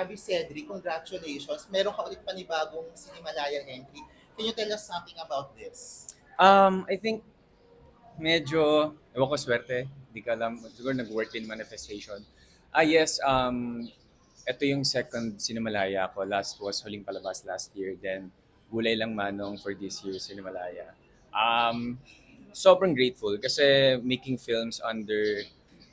Sabi Cedric, congratulations. Meron ka ulit panibagong Cinemalaya entry. Can you tell us something about this? Um, I think medyo, ewan ko swerte, hindi ka alam, siguro nag-work in manifestation. Ah yes, um, ito yung second Cinemalaya ko. Last was Huling Palabas last year. Then, Gulay Lang Manong for this year Cinemalaya. Um, sobrang grateful kasi making films under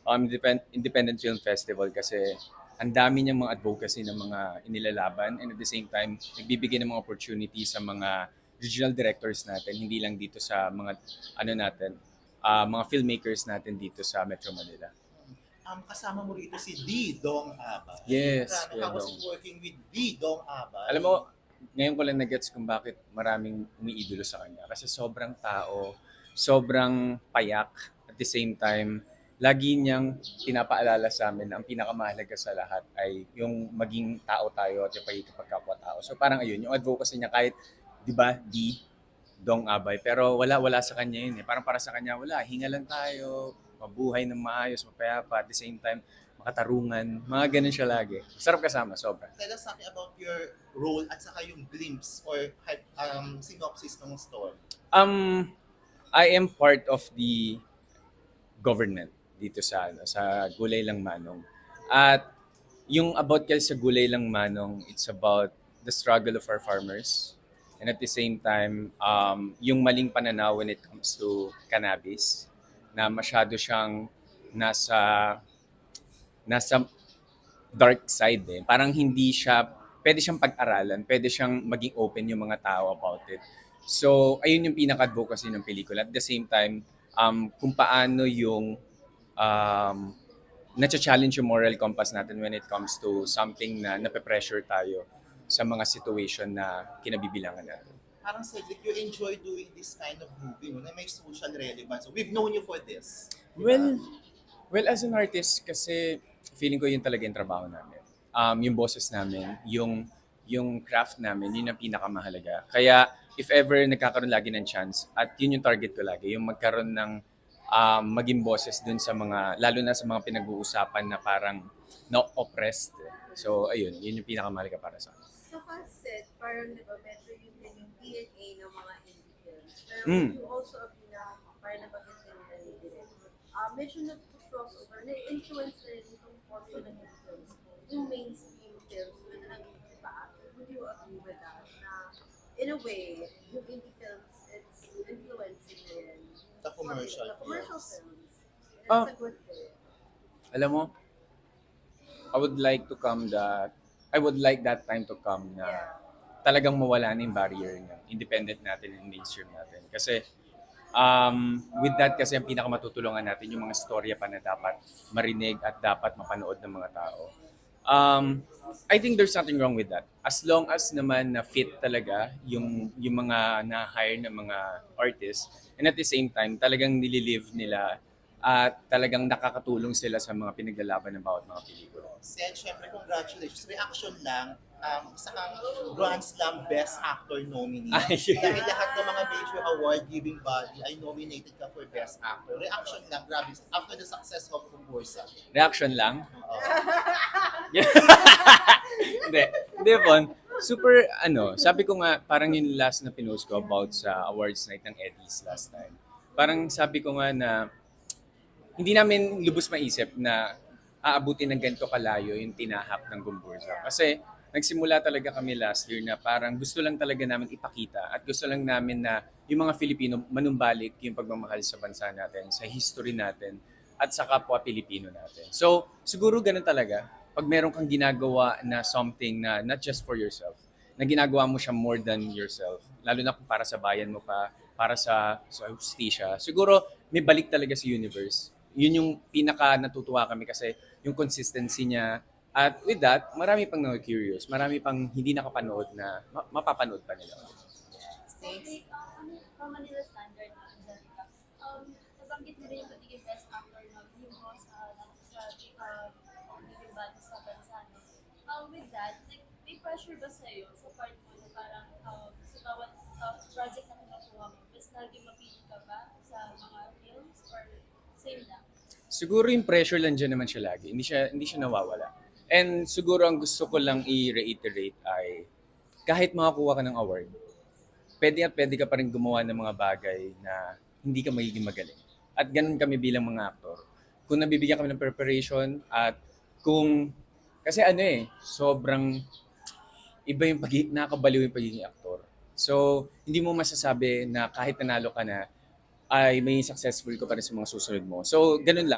um, Independ- Independent Film Festival kasi ang dami niyang mga advocacy ng mga inilalaban and at the same time, nagbibigay ng mga opportunity sa mga regional directors natin, hindi lang dito sa mga ano natin, ah, mga filmmakers natin dito sa Metro Manila. Um, kasama mo rito si Didong Abay. Yes, how was Dong. working with Didong Abay? Alam mo, ngayon ko lang nagets kung bakit maraming umiidolo sa kanya. Kasi sobrang tao, sobrang payak, at the same time, lagi niyang pinapaalala sa amin na ang pinakamahalaga sa lahat ay yung maging tao tayo at yung pagkakapwa-tao. So parang ayun, yung advocacy niya kahit, di ba, di, dong abay. Pero wala, wala sa kanya yun eh. Parang para sa kanya, wala, hinga lang tayo, mabuhay ng maayos, mapayapa, at the same time, makatarungan. Mga ganun siya lagi. Sarap kasama, sobra. Tell us something about your role at saka yung glimpse or um, synopsis ng story. Um, I am part of the government dito sa ano, sa Gulay Lang Manong. At yung about kasi sa Gulay Lang Manong, it's about the struggle of our farmers. And at the same time, um, yung maling pananaw when it comes to cannabis, na masyado siyang nasa nasa dark side eh. Parang hindi siya, pwede siyang pag-aralan, pwede siyang maging open yung mga tao about it. So, ayun yung pinaka-advocacy ng pelikula. At the same time, um, kung paano yung um, na-challenge yung moral compass natin when it comes to something na nape-pressure tayo sa mga situation na kinabibilangan natin. Parang Cedric, you enjoy doing this kind of movie no, na may social relevance. We've known you for this. Well, well as an artist kasi feeling ko yun talaga yung trabaho namin. Um, yung boses namin, yung yung craft namin, yun ang pinakamahalaga. Kaya if ever nagkakaroon lagi ng chance, at yun yung target ko lagi, yung magkaroon ng um, maging boses dun sa mga, lalo na sa mga pinag-uusapan na parang na-oppressed. So ayun, yun yung pinakamahalaga para sa akin. So said, parang di ba, medyo yun din yung DNA ng mga indie films. Pero Mm. you also agree na parang nabanggit din Direk. Uh, medyo nag-crossover, na-influence na rin itong formula ng indie films. Yung mainstream films, na naging back. Would you agree with that? Na in a way, yung indie films, it's influencing na rin. The commercial commercial films. films. And Ah. a good thing. Alam mo, I would like to come that, I would like that time to come na Yeah. talagang mawala na yung barrier ng independent natin and mainstream natin. Kasi um, with that kasi ang pinakamatutulungan natin yung mga storya pa na dapat marinig at dapat mapanood ng mga tao. Um, I think there's nothing wrong with that. As long as naman na fit talaga yung, yung mga na-hire ng mga artists and at the same time talagang nililive nila at talagang nakakatulong sila sa mga pinaglalaban ng bawat mga pelikula. Sen, syempre, congratulations. Reaction lang, um, isa kang Grand Slam Best Actor nominee. Ay. Dahil lahat ng mga major award-giving body ay nominated ka for Best Actor. Reaction lang, grabe. After the success of Kumbursa. Reaction lang, Oo. hindi. Hindi, Bon. Super, ano, sabi ko nga, parang yung last na pinost ko about sa awards night ng Eddies last time. Parang sabi ko nga na hindi namin lubos maisip na aabutin ng ganito kalayo yung tinahak ng Gumburza. Kasi nagsimula talaga kami last year na parang gusto lang talaga namin ipakita at gusto lang namin na yung mga Filipino manumbalik yung pagmamahal sa bansa natin, sa history natin, at sa kapwa Pilipino natin. So, siguro ganun talaga. Pag meron kang ginagawa na something na not just for yourself, na ginagawa mo siya more than yourself, lalo na kung para sa bayan mo pa, para sa, sa justisya, siguro may balik talaga sa universe. Yun yung pinaka natutuwa kami kasi yung consistency niya. At with that, marami pang na-curious, marami pang hindi nakapanood na ma- mapapanood pa nila. Uh, ano, from Manila Standard na um, nabanggit mo rin yung pagiging best actor na yung mo sa, sa, uh, pagiging bata sa bansa. Um, with that, like, may pressure ba sa'yo sa part mo na parang um, sa bawat uh, project na kinukuha mo, mas lagi mapili ka ba sa mga films or same lang? Siguro yung pressure lang dyan naman siya lagi. Hindi siya, hindi siya nawawala. And siguro ang gusto ko lang i-reiterate ay kahit makakuha ka ng award, pwede at pwede ka pa rin gumawa ng mga bagay na hindi ka magiging magaling. At ganun kami bilang mga aktor. Kung nabibigyan kami ng preparation at kung, kasi ano eh, sobrang iba yung pag nakakabaliw yung pagiging aktor. So, hindi mo masasabi na kahit nanalo ka na, ay may successful ka pa rin sa mga susunod mo. So, ganun lang.